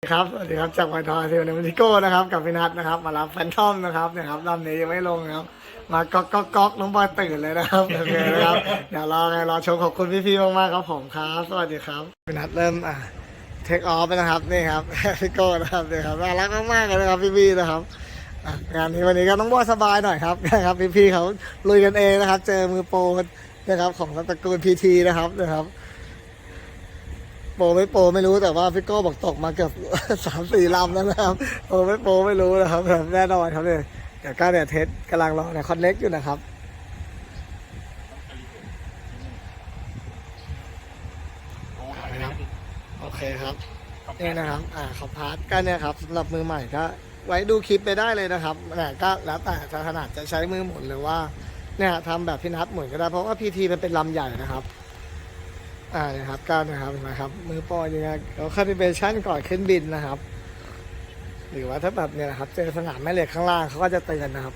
ครับสวัสดีครับจากไวทอเซลในวันทิโก้นะครับกับพี่นัทนะครับ มารับแฟนทอมนะครับเนี่ยครับลำนี้ยังไม่ลงนะครับ มาก๊อกก๊อกก๊อกน้องบอยตื่นเลยนะครับโอเคนะครับเดี๋ยวรอไงรอชมขอบคุณพี่ๆมากๆครับผมครับสวัสดีครับพี่นัทเริ่มอะเทคออฟนะครับนี่ครับพี่โก้นะครับนี่ครับน่ารักมากๆเลยนะครับพี่ๆนะครับงานนี้วันนี้ก็ต้องบอยสบายหน่อยครับนะครับพี่ๆเขาลุยกันเองนะครับ เจอมือโปรนะครับของตระกูลพีทีนะครับนะครับ โปรไม่โปรไม่รู้แต่ว่าพี่โก้บอกตกมาเกือบสามสี่ลำแล้วนะครับโปรไม่โปรไม่รู้นะครับแบบแน่นอนครับเนี่ยเดี๋ยวก็เนี่ยเทสกำลังรอเนี่ยคอนเน็กอยู่นะครับนะครับโอเคครับนี่นะครับ อ่าขอบพาร์ทก็เนี่ยครับสำหรับมือใหม่ก็ ไว้ดูคลิปไปได้เลยนะครับแต่ก็แล้วแต่จะถนัดจะใช้มือหมุนหรือว่าเนี่ยทำแบบพี่นัทหมุนก็ได้เพราะว่าพีทีมันเป็นลำใหญ่นะครับ อ่านะครับก้าวนะครับเห็นะครับ มือปอยยังไงเราคาลิเบชันก่อนขึ้นบินนะครับ หรือว่าถ้าแบบเนี่ยนะครับ เจอสนามแม่เหล็กข้างล่างเขาก็จะเตือนนะครับ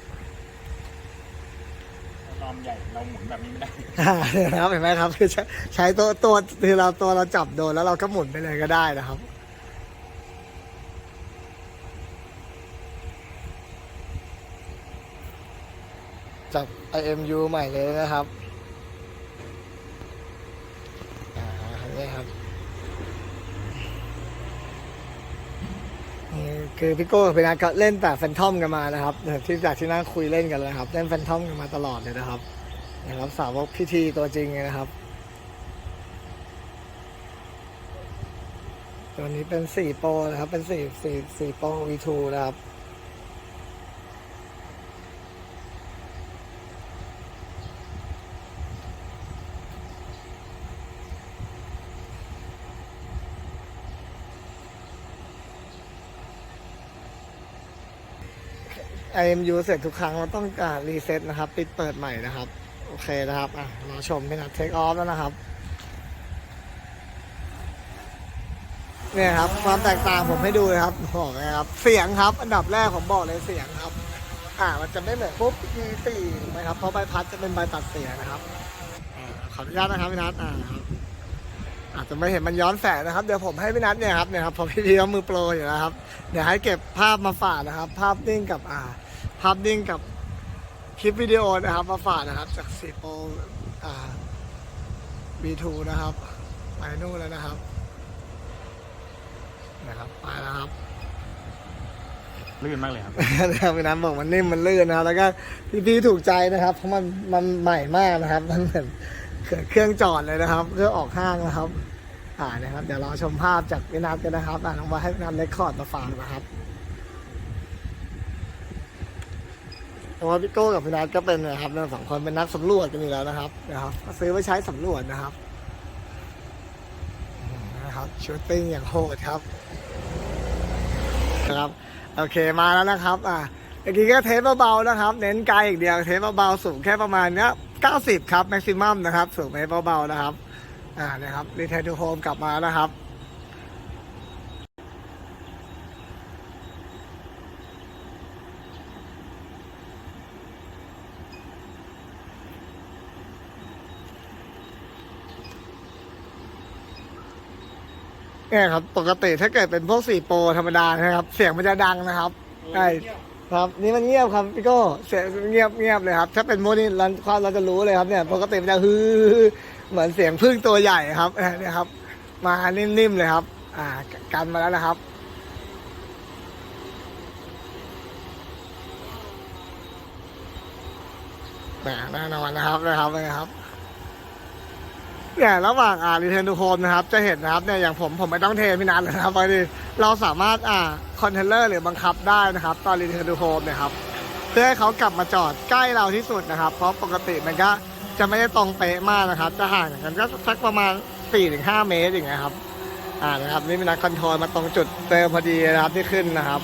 ลอมใหญ่เราหมุนแบบนี้ไม่ได้อ่าเนี่ยนะครับเห็นไหมครับคือใช้ใช้ตัวตัวคือเราตัวเราจับโดนแล้วเราก็หมุนไปเลยก็ได้นะครับจับ IMU ใหม่เลยนะครับอ่านี่ครับ นี่คือพี่โก้กับพี่นัทก็เล่นแต่แฟนทอมกันมานะครับที่จากที่นั่งคุยเล่นกันเลยครับ เล่นแฟนทอมกันมาตลอดเลยนะครับนะครับสาวกพิธีตัวจริงเลยนะครับ ตัวนี้เป็นสี่โปรนะครับเป็นสี่สี่สี่โปร V2 นะครับ IMU เสร็จทุกครั้งเราต้องการรีเซ็ตนะครับ ปิดเปิดใหม่นะครับ โอเคนะครับ อะรอชมเป็นเทคออฟแล้วนะครับ เนี่ยครับ ความแตกต่างผมให้ดูเลยครับบอกเลยครับ เสียงครับ อันดับแรกผมบอกเลยเสียงครับ อ่ามันจะไม่เหมือนปุ๊บ P4 ถูกไหมครับ เพราะใบพัดจะเป็นใบตัดเสียงนะครับอ่าขออนุญาตนะครับพี่นัทอ่าครับอาจจะไม่เห็นมันย้อนแสงนะครับ เดี๋ยวผมให้พี่นัทเนี่ยครับเนี่ยครับพอพี่ทีเขามือโปรอยู่แล้วครับ เดี๋ยวให้เก็บภาพมาฝากนะครับ ภาพนิ่งกับอ่า ภาพนิ่งกับคลิปวิดีโอนะครับมาฝากนะครับ จากสีโปรอ่า B2 นะครับไปนู่นแล้วนะครับ นะครับไปแล้วครับลื่นมากเลยครับนะครับพี่น้ำบอกมันนิ่มมันลื่นนะครับแล้วก็พี่ๆถูกใจนะครับเพราะมันมันใหม่มากนะครับ มันเหมือนเครื่องจอดเลยนะครับเครื่องออกห้างนะครับ อ่านะครับ เดี๋ยวรอชมภาพจากพี่นัทกันนะครับอ่าน้องมาให้พี่นัทเลคคอร์ดมาฝากนะครับ เพราะว่าพี่โก้กับพี่นัทก็เป็นนะครับเราสองคนเป็นนักสำรวจกันอยู่แล้วนะครับนะครับก็ซื้อไว้ใช้สำรวจนะครับนะครับชูตติ้งอย่างโหดครับนะครับโอเคมาแล้วนะครับอ่าเมื่อกี้ก็เทสเบาๆนะครับ เน้นไกลอีกเดียวเทสเบาๆสูงแค่ประมาณเนี้ย90 ครับแม็กซิมัมนะครับ สูงเมตรเบาๆนะครับอ่านะครับรีเทนทูโฮมกลับมานะครับ เนี่ยครับ ปกติถ้าเกิดเป็นพวกสี่โปรธรรมดานะครับ เสียงมันจะดังนะครับใช่ครับ นี่มันเงียบครับพี่โก้เสียงเงียบเงียบเลยครับ ถ้าเป็นโมนี่เราความเราจะรู้เลยครับเนี่ยปกติมันจะฮือเหมือนเสียงพึ่งตัวใหญ่ครับเนี่ยครับ มานิ่มๆเลยครับ อ่ากันมาแล้วนะครับแหมแน่นอนนะครับนะครับนะครับ เนี่ยระหว่างอ่ารีเทนทูโฮมนะครับ จะเห็นนะครับเนี่ยอย่างผมผมไม่ต้องเทพี่นัทเลยนะครับพอดีเราสามารถอ่าคอนเทนเนอร์หรือบังคับได้นะครับ ตอนรีเทนทูโฮมเนี่ยครับเพื่อให้เขากลับมาจอดใกล้เราที่สุดนะครับ เพราะปกติมันก็จะไม่ได้ตรงเป๊ะมากนะครับ จะห่างกันก็สักประมาณ 4-5 เมตรอย่างเงี้ยครับอ่านะครับนี่เป็นนักคอนโทรลมาตรงจุดเติมพอดีนะครับที่ขึ้นนะครับ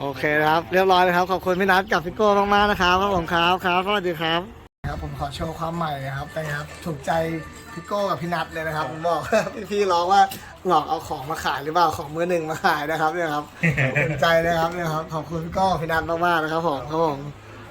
โอเคนะครับ เรียบร้อยเลยครับ ขอบคุณพี่นัทกับพี่โก้มากๆนะครับครับผมครับครับสวัสดีครับ ครับผมขอโชว์ความใหม่นะครับนะครับ ถูกใจพี่โก้กับพี่นัทเลยนะครับผมบอก พี่ๆร้องว่าหลอกเอาของมาขายหรือเปล่าของมือหนึ่งมาขายนะครับเนี่ยครับถูกใจนะครับเนี่ยครับขอบคุณพี่โก้พี่นัทมากๆนะครับผมครับผม